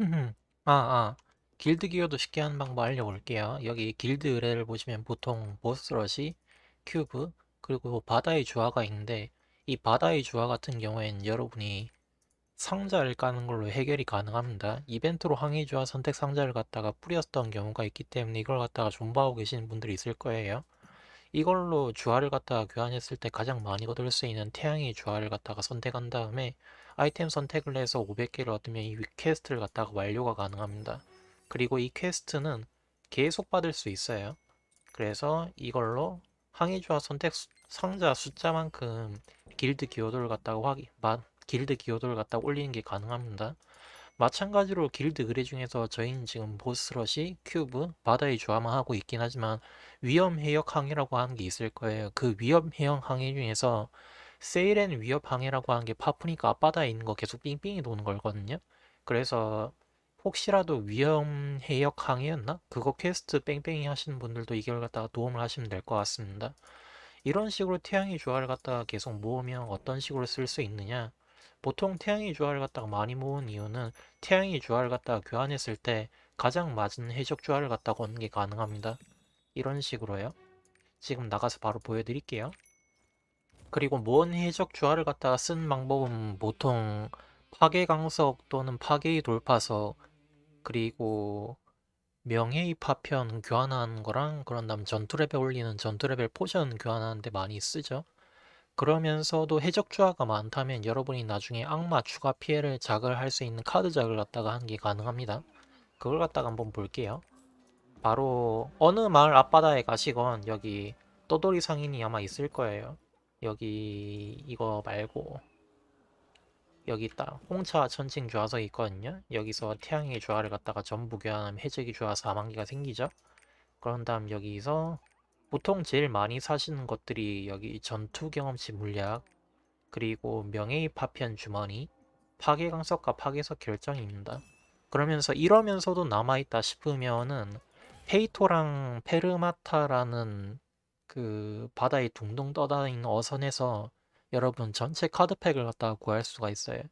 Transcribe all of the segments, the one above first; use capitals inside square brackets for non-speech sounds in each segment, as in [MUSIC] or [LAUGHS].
음. 아, 아. 길드 기여도 쉽게 하는 방법 알려볼게요. 여기 길드 의뢰를 보시면 보통 보스러시, 큐브, 그리고 바다의 주화가 있는데 이 바다의 주화 같은 경우에는 여러분이 상자를 까는 걸로 해결이 가능합니다. 이벤트로 항해 주화 선택 상자를 갖다가 뿌렸던 경우가 있기 때문에 이걸 갖다가 존버하고 계시는 분들이 있을 거예요. 이걸로 주화를 갖다가 교환했을 때 가장 많이 얻을 수 있는 태양의 주화를 갖다가 선택한 다음에 아이템 선택을 해서 500개를 얻으면 이 퀘스트를 갖다가 완료가 가능합니다. 그리고 이 퀘스트는 계속 받을 수 있어요. 그래서 이걸로 항해주화 선택 수- 상자 숫자만큼 길드 기여도를 갖다가 확인, 마- 길드 기여도를 갖다가 올리는 게 가능합니다. 마찬가지로 길드 의뢰 중에서 저희는 지금 보스러시, 큐브, 바다의 주화만 하고 있긴 하지만 위험 해역 항해라고 하는 게 있을 거예요. 그 위험 해역 항해 중에서 세일앤 위협 항해라고 하는 게 파프니까 앞바다에 있는 거 계속 삥삥이 도는 거거든요. 그래서 혹시라도 위험 해역 항해였나? 그거 퀘스트 뺑뺑이 하시는 분들도 이걸 갖다가 도움을 하시면 될 것 같습니다. 이런 식으로 태양의 주화를 갖다가 계속 모으면 어떤 식으로 쓸 수 있느냐? 보통 태양의 주화를 갖다가 많이 모은 이유는 태양의 주화를 갖다가 교환했을 때 가장 맞은 해적 주화를 갖다가 얻는 게 가능합니다. 이런 식으로요. 지금 나가서 바로 보여드릴게요. 그리고 모은 해적 주화를 갖다가 쓴 방법은 보통 파괴 강석 또는 파괴의 돌파석 그리고 명예의 파편 교환하는 거랑 그런 다음 전투 레벨 올리는 전투 레벨 포션 교환하는데 많이 쓰죠. 그러면서도 해적 주화가 많다면 여러분이 나중에 악마 추가 피해를 자극할 수 있는 카드 자극을 갖다가 하는 게 가능합니다. 그걸 갖다가 한번 볼게요. 바로 어느 마을 앞바다에 가시건 여기 떠돌이 상인이 아마 있을 거예요. 여기 이거 말고 여기 있다. 홍차 천칭 주화석이 있거든요. 여기서 태양의 주화를 갖다가 전부 교환하면 해적의 주화 4만 개가 생기죠. 그런 다음 여기서 보통 제일 많이 사시는 것들이 여기 전투 경험치 물약 그리고 명예의 파편 주머니 파괴 강석과 파괴석 결정입니다. 그러면서 이러면서도 남아있다 싶으면은 페이토랑 페르마타라는 그 바다에 둥둥 떠다니는 어선에서 여러분 전체 카드팩을 갖다가 구할 수가 있어요.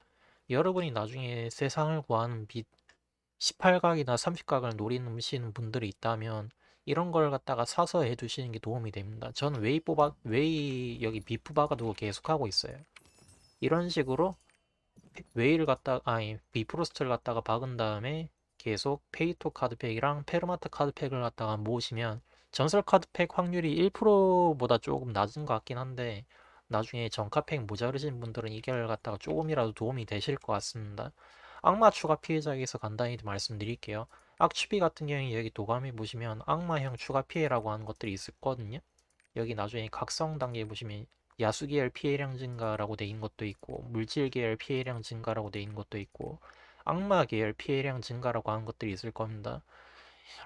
여러분이 나중에 세상을 구하는 빛 18각이나 30각을 노리시는 분들이 있다면 이런 걸 갖다가 사서 해두시는 게 도움이 됩니다. 저는 웨이 뽑아 웨이 여기 비프 박아두고 계속 하고 있어요. 이런 식으로 웨이를 갖다가 아니 비프로스트를 갖다가 박은 다음에 계속 페이토 카드팩이랑 페르마트 카드팩을 갖다가 모으시면 전설 카드팩 확률이 1%보다 조금 낮은 것 같긴 한데 나중에 전카팩 모자르신 분들은 이걸 갖다가 조금이라도 도움이 되실 것 같습니다. 악마 추가 피해자에서 간단히 말씀드릴게요. 악추비 같은 경우에 여기 도감에 보시면 악마형 추가 피해라고 하는 것들이 있었거든요. 여기 나중에 각성 단계에 보시면 야수 계열 피해량 증가라고 돼 있는 것도 있고 물질 계열 피해량 증가라고 돼 있는 것도 있고 악마 계열 피해량 증가라고 하는 것들이 있을 겁니다.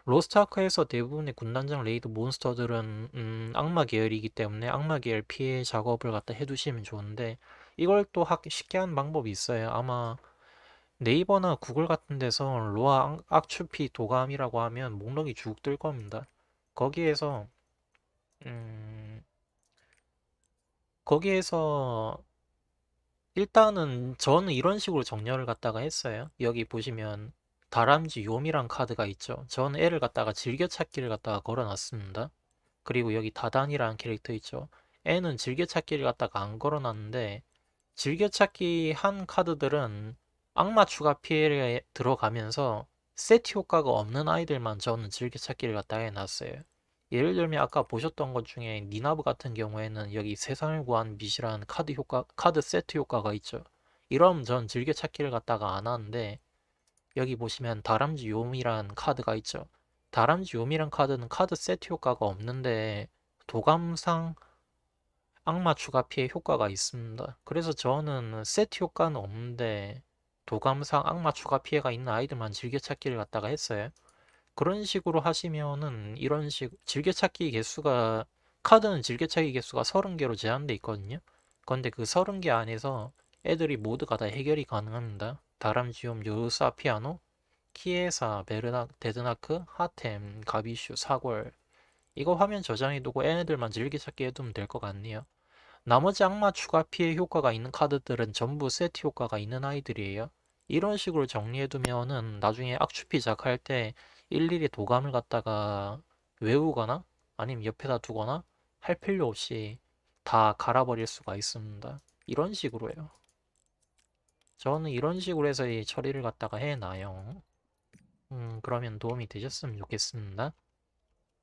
로스트아크에서 대부분의 군단장 레이드 몬스터들은 음, 악마 계열이기 때문에 악마 계열 피해 작업을 갖다 해두시면 좋은데 이걸 또 하기 쉽게 하는 방법이 있어요. 아마 네이버나 구글 같은 데서 로아 악- 악추피 도감이라고 하면 목록이 쭉 뜰 겁니다. 거기에서 음, 거기에서 일단은 저는 이런 식으로 정렬을 갖다가 했어요. 여기 보시면 다람쥐 요미란 카드가 있죠. 저는 애를 갖다가 즐겨찾기를 갖다가 걸어놨습니다. 그리고 여기 다단이라는 캐릭터 있죠. 애는 즐겨찾기를 갖다가 안 걸어놨는데 즐겨찾기 한 카드들은 악마 추가 피해에 들어가면서 세트 효과가 없는 아이들만 저는 즐겨찾기를 갖다가 해놨어요. 예를 들면 아까 보셨던 것 중에 니나브 같은 경우에는 여기 세상을 구한 빛이라는 카드 효과, 카드 세트 효과가 있죠. 이러면 전 즐겨찾기를 갖다가 안 하는데 여기 보시면 다람쥐 요미라는 카드가 있죠. 다람쥐 요미란 카드는 카드 세트 효과가 없는데 도감상 악마 추가 피해 효과가 있습니다. 그래서 저는 세트 효과는 없는데 도감상 악마 추가 피해가 있는 아이들만 즐겨찾기를 갖다가 했어요. 그런 식으로 하시면은 이런 식 즐겨찾기 개수가 카드는 즐겨찾기 개수가 30개로 제한돼 있거든요. 그런데 그 30개 안에서 애들이 모두가 다 해결이 가능합니다. 다람쥐움, 요르사 피아노, 키에사, 베르나, 데드나크, 하템, 가비슈, 사골 이거 화면 저장해두고 얘네들만 즐겨찾기 해두면 될 것 같네요. 나머지 악마 추가 피해 효과가 있는 카드들은 전부 세트 효과가 있는 아이들이에요. 이런 식으로 정리해두면은 나중에 악취피작 할 때 일일이 도감을 갖다가 외우거나 아니면 옆에다 두거나 할 필요 없이 다 갈아버릴 수가 있습니다. 이런 식으로요. 저는 이런 식으로 해서 이 처리를 갖다가 해놔요. 음, 그러면 도움이 되셨으면 좋겠습니다.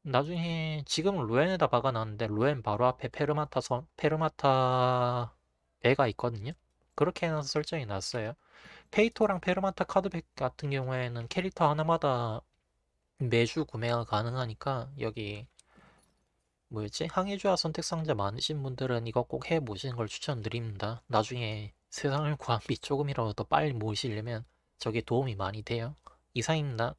나중에 지금은 루엔에다 박아놨는데 루엔 바로 앞에 페르마타 선, 페르마타 배가 있거든요. 그렇게 해놔서 설정이 났어요. 페이토랑 페르마타 카드백 같은 경우에는 캐릭터 하나마다 매주 구매가 가능하니까 여기 뭐였지? 항해주와 선택 상자 많으신 분들은 이거 꼭 해보시는 걸 추천드립니다. 나중에 세상을 구한 [LAUGHS] 비 조금이라도 더 빨리 모으시려면 저게 도움이 많이 돼요. 이상입니다.